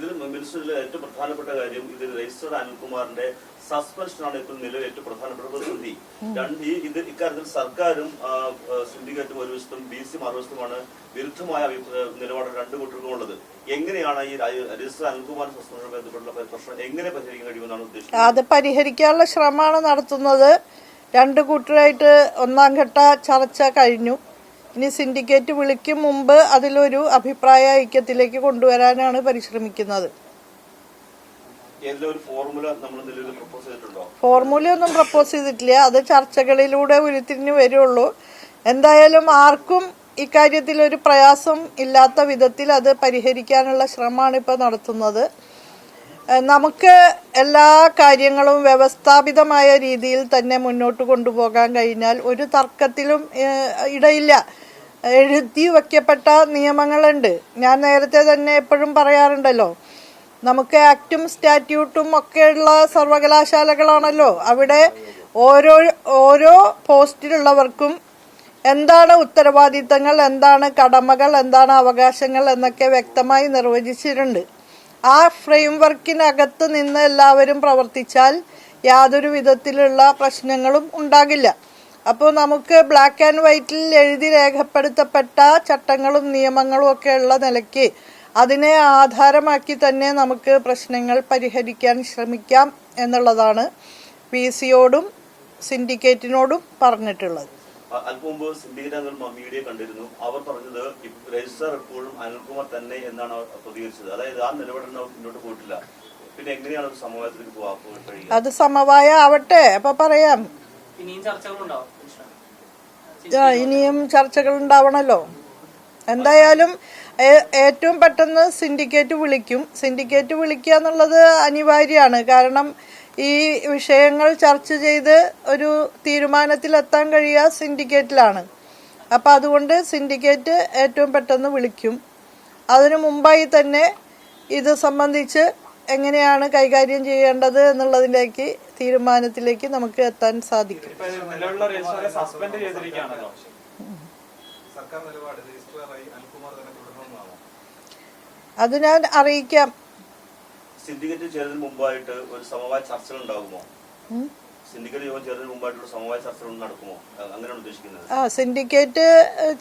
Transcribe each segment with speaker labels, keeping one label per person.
Speaker 1: ഇതിൽ മിനിസ്റ്ററിലെ ഏറ്റവും പ്രധാനപ്പെട്ട കാര്യം ഇതിൽ രജിസ്റ്റർ അനിൽകുമാറിന്റെ സസ്പെൻഷനാണ് ഇപ്പോൾ നിലവിൽ ഏറ്റവും പ്രധാനപ്പെട്ട പ്രതിസന്ധി രണ്ട് ഈ ഇത് ഇക്കാര്യത്തിൽ സർക്കാരും സിൻഡിക്കേറ്റും ഒരു വശത്തും ബി സി മറുവശത്തുമാണ് വിരുദ്ധമായ നിലപാട് രണ്ടു കൂട്ടർക്കും ഉള്ളത്. എങ്ങനെയാണ് ഈ രജിസ്റ്റർ അനിൽകുമാർ സസ്പെൻഷനുമായി ബന്ധപ്പെട്ടുള്ള പ്രശ്നം എങ്ങനെ പരിഹരിക്കാൻ കഴിയുമെന്നാണ് ഉദ്ദേശിക്കുന്നത്?
Speaker 2: അത് പരിഹരിക്കാനുള്ള ശ്രമമാണ് നടത്തുന്നത്. രണ്ട് കൂട്ടരായിട്ട് ഒന്നാം ഘട്ട ചർച്ച കഴിഞ്ഞു. ഇനി സിൻഡിക്കേറ്റ് വിളിക്കും മുമ്പ് അതിലൊരു അഭിപ്രായ ഐക്യത്തിലേക്ക് കൊണ്ടുവരാനാണ് പരിശ്രമിക്കുന്നത്.
Speaker 1: ഫോർമുല നിലവിൽ പ്രപ്പോസ്
Speaker 2: ചെയ്തിട്ടില്ല. അത് ചർച്ചകളിലൂടെ ഉരുത്തിരിഞ്ഞു വരുള്ളൂ. എന്തായാലും ആർക്കും ഇക്കാര്യത്തിൽ ഒരു പ്രയാസം ഇല്ലാത്ത വിധത്തിൽ അത് പരിഹരിക്കാനുള്ള ശ്രമമാണ് ഇപ്പോൾ നടത്തുന്നത്. നമുക്ക് എല്ലാ കാര്യങ്ങളും വ്യവസ്ഥാപിതമായ രീതിയിൽ തന്നെ മുന്നോട്ട് കൊണ്ടുപോകാൻ കഴിഞ്ഞാൽ ഒരു തർക്കത്തിലും ഇടയില്ല. എഴുതി വയ്ക്കപ്പെട്ട നിയമങ്ങളുണ്ട്. ഞാൻ നേരത്തെ തന്നെ എപ്പോഴും പറയാറുണ്ടല്ലോ നമുക്ക് ആക്റ്റും സ്റ്റാറ്റ്യൂട്ടും ഒക്കെയുള്ള സർവകലാശാലകളാണല്ലോ. അവിടെ ഓരോ ഓരോ പോസ്റ്റിലുള്ളവർക്കും എന്താണ് ഉത്തരവാദിത്തങ്ങൾ എന്താണ് കടമകൾ എന്താണ് അവകാശങ്ങൾ എന്നൊക്കെ വ്യക്തമായി നിർവചിച്ചിട്ടുണ്ട്. ആ ഫ്രെയിം വർക്കിനകത്ത് നിന്ന് എല്ലാവരും പ്രവർത്തിച്ചാൽ യാതൊരു വിധത്തിലുള്ള പ്രശ്നങ്ങളും ഉണ്ടാകില്ല. അപ്പോൾ നമുക്ക് ബ്ലാക്ക് ആൻഡ് വൈറ്റിൽ എഴുതി രേഖപ്പെടുത്തപ്പെട്ട ചട്ടങ്ങളും നിയമങ്ങളും ഒക്കെ ഉള്ള നിലയ്ക്ക് അതിനെ ആധാരമാക്കി തന്നെ നമുക്ക് പ്രശ്നങ്ങൾ പരിഹരിക്കാൻ ശ്രമിക്കാം എന്നുള്ളതാണ് പി സിയോടും സിൻഡിക്കേറ്റിനോടും പറഞ്ഞിട്ടുള്ളത്.
Speaker 1: അല്പം മുമ്പ് അംഗങ്ങൾ മീഡിയ കണ്ടിരുന്നു. അവർ പറഞ്ഞത് രജിസ്റ്റർ എപ്പോഴും അനിൽകുമാർ തന്നെ എന്നാണ് അവർ പ്രതികരിച്ചത്. അതായത് ആ നിലപാടിന് അവർ മുന്നോട്ട് പോയിട്ടില്ല. പിന്നെ എങ്ങനെയാണ് സമവായത്തിലേക്ക് പോകാൻ കഴിയുക?
Speaker 2: അത് സമവായ ആവട്ടെ. അപ്പൊ പറയാം.
Speaker 3: ഇനിയും ചർച്ചകളുണ്ടാവും
Speaker 2: ഇനിയും ചർച്ചകൾ ഉണ്ടാവണല്ലോ. എന്തായാലും ഏറ്റവും പെട്ടെന്ന് സിൻഡിക്കേറ്റ് വിളിക്കും. സിൻഡിക്കേറ്റ് വിളിക്കുക എന്നുള്ളത് അനിവാര്യമാണ്. കാരണം ഈ വിഷയങ്ങൾ ചർച്ച ചെയ്ത് ഒരു തീരുമാനത്തിലെത്താൻ കഴിയുക സിൻഡിക്കേറ്റിലാണ്. അപ്പോൾ അതുകൊണ്ട് സിൻഡിക്കേറ്റ് ഏറ്റവും പെട്ടെന്ന് വിളിക്കും. അതിനു മുമ്പായി തന്നെ ഇത് സംബന്ധിച്ച് എങ്ങനെയാണ് കൈകാര്യം ചെയ്യേണ്ടത് എന്നുള്ളതിലേക്ക് തീരുമാനത്തിലേക്ക് നമുക്ക് എത്താൻ സാധിക്കും. അത് ഞാൻ അറിയിക്കാം.
Speaker 1: സിൻഡിക്കേറ്റ് ചേരുന്നതിന് മുമ്പായിട്ട് ഒരു സമവായ ചർച്ചകൾ ഉണ്ടാകുമോ. സിൻഡിക്കേറ്റ് യോഗം ചേരുന്നതിന് മുമ്പായിട്ടുള്ള സമവായ ചർച്ചകൾ നടക്കുമോ? അങ്ങനെയാണ് ഉദ്ദേശിക്കുന്നത്.
Speaker 2: ആ സിൻഡിക്കേറ്റ്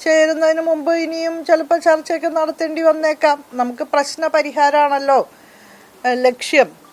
Speaker 2: ചേരുന്നതിന് മുമ്പ് ഇനിയും ചിലപ്പോൾ ചർച്ചയൊക്കെ നടത്തേണ്ടി വന്നേക്കാം. നമുക്ക് പ്രശ്ന പരിഹാരമാണല്ലോ ലക്ഷ്യം.